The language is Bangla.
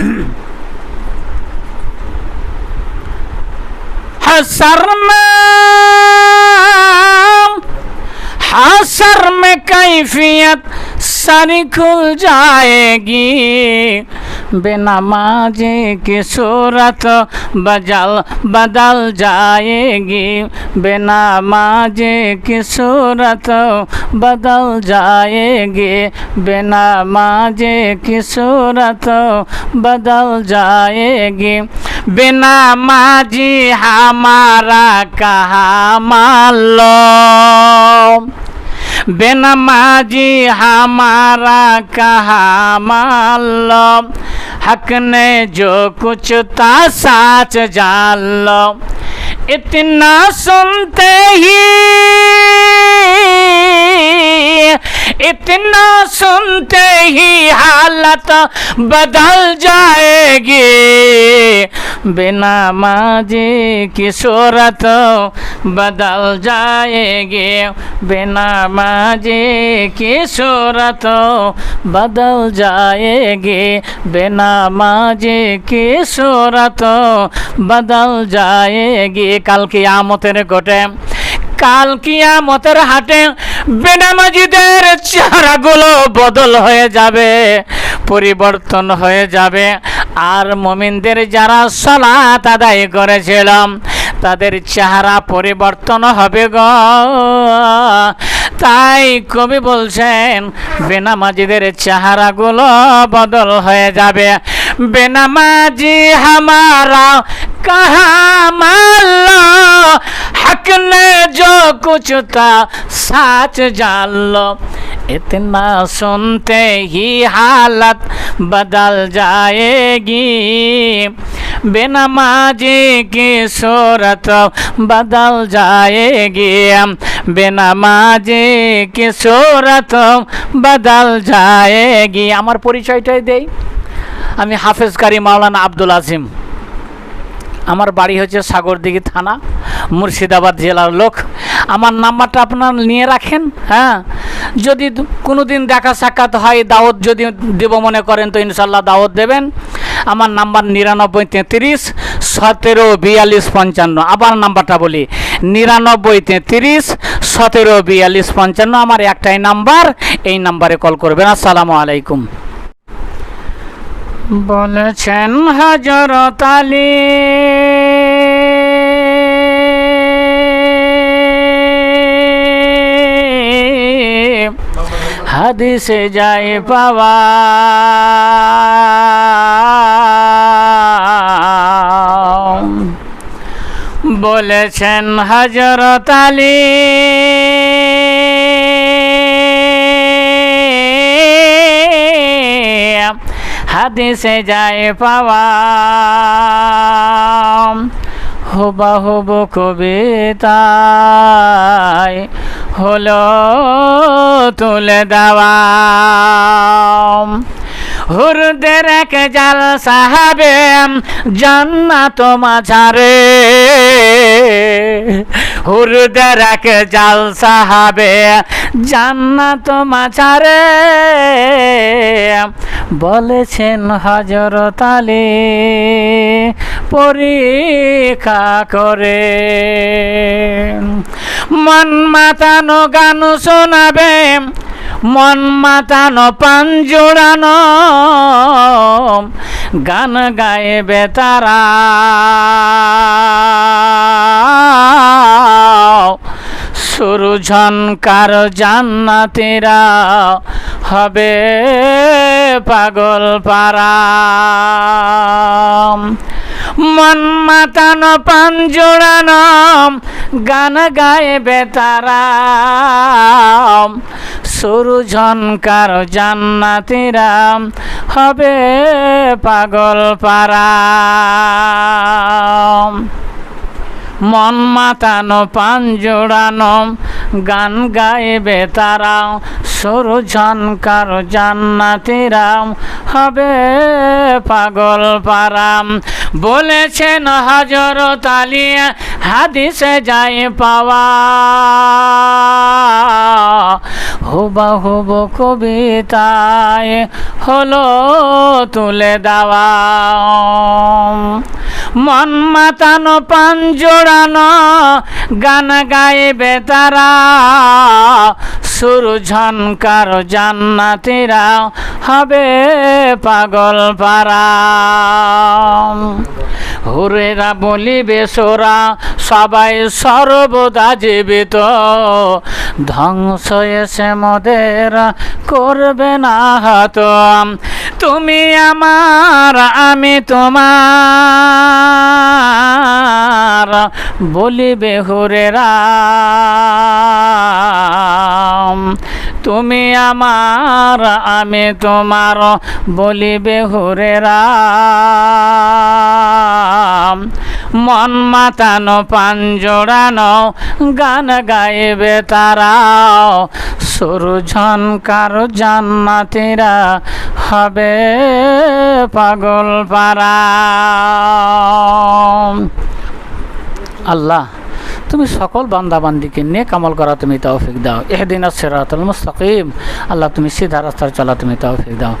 हसर में हसर में कैफियत सारी खुल जाएगी। बेनमाजी की सूरत बजल बदल जाएगी बेनमाजी की सूरत बदल जाएगी बेनमाजी की सूरत बदल जाएगी बिना माजी हमारा कहा मान लो बिना माजी हमारा कहा मान लो हक ने जो कुछ था साच जान लो। इतना सुनते ही, इतना सुनते ही हालत बदल जाएगी। বেনামাজি তো বদল যায়গে। বেনামাজি কিশোরত বদল যায়গে। বেনামাজি কিশোরত বদল যায়গে। কালকে আমতের ঘটে, কাল কিয়ামতের হাটে বেনামাজিদের চেহারাগুলো বদল হয়ে যাবে, পরিবর্তন হয়ে যাবে। আর মমিনদের যারা সলাত আদায় করেছিলাম তাদের চেহারা পরিবর্তন হবে গ তাই কবি বলছেন বেনামাজিদের চেহারাগুলো বদল হয়ে যাবে বেনামাজি হামারা कहा मान लो हक ने जो कुछ था साच जान लो इतना सुनते ही हालत बदल जाएगी बेनमाजी की सूरत बदल जाएगी বেনামাজি কি সুরত বদল যায়গি আমার পরিচয়টাই দেই আমি হাফেজ কারি মাওলানা আব্দুল আজিম আমার বাড়ি হচ্ছে সাগরদিঘি থানা মুর্শিদাবাদ জেলার লোক আমার নাম্বারটা আপনার নিয়ে রাখেন হ্যাঁ যদি কোনো দিন দেখা সাক্ষাৎ হয় দাওয়াত যদি দেব মনে করেন, তো ইনশাল্লাহ দাওয়াত দেবেন। আমার নাম্বার নিরানব্বই তেত্রিশ, সতেরো বিয়াল্লিশ পঞ্চান্ন। আবার নাম্বারটা বলি, নিরানব্বই তেত্রিশ, সতেরো বিয়াল্লিশ পঞ্চান্ন। আমার একটাই নাম্বার, এই নাম্বারে কল করবেন। আসসালামু আলাইকুম। বলেছেন হজরত আলী। হাদিসে যায় পাওয়া। বলেছেন হজরত হাদিসে যায় পাওয়া। হুবাহুব কবিতায় হলো তুলে দেওয়া হুরদের এক জাল সাহাবে, জান্নাত মাঝারে। হুরদের এক জাল সাহাবে, জান্নাত মাঝারে। বলেছেন হজরত আলী, পরীক্ষা করে। মন মাতানো গান শোনাবে, মন মাতানো পান জোড়ানো, গান গাইবে তারা। সুরু ঝনকার জান্নাতিরা হবে পাগল পারা। মন মাতানো পান জোড়ানো গান গাইবে তারা সরু ঝনকার জান্নাতিরা হবে পাগল পারা মন মাতানো পান জোড়ানো গান গাইবে তারা সরু ঝনকার জান্নাতিরাম হবে পাগল পারাম বলেছেন হজরত আলী হাদিসে যাই পাওয়া। হুব কবিতায় হলো তুলে দেওয়া। মন মাতানো পান জোড়ানো, গান গাইবে তারা। সুর ঝনকার জান্নাতিরা হবে পাগল পারা। হুরেরা বলিবে, সোরা সবাই সর্বদা জীবিত। ধ্বংস এসে মোদের করবে না হাত তুমি আমার, আমি তোমার। বলিবে হুরেরা তুমি আমার, আমি তোমার। বলিবে হুরেরা মন মাতানো পান জোড়ানো, গান গাইবে তারাও। সরু ঝনকার জান্নাতিরা হবে পাগল পারা আল্লাহ, তুমি সকল বান্দাবান্দিকে নেক আমল করা তুমি তৌফিক দাও। এহদিন সিরাতুল মুস্তাকিম। আল্লাহ, তুমি সিধা রাস্তার চলা তুমি তৌফিক দাও।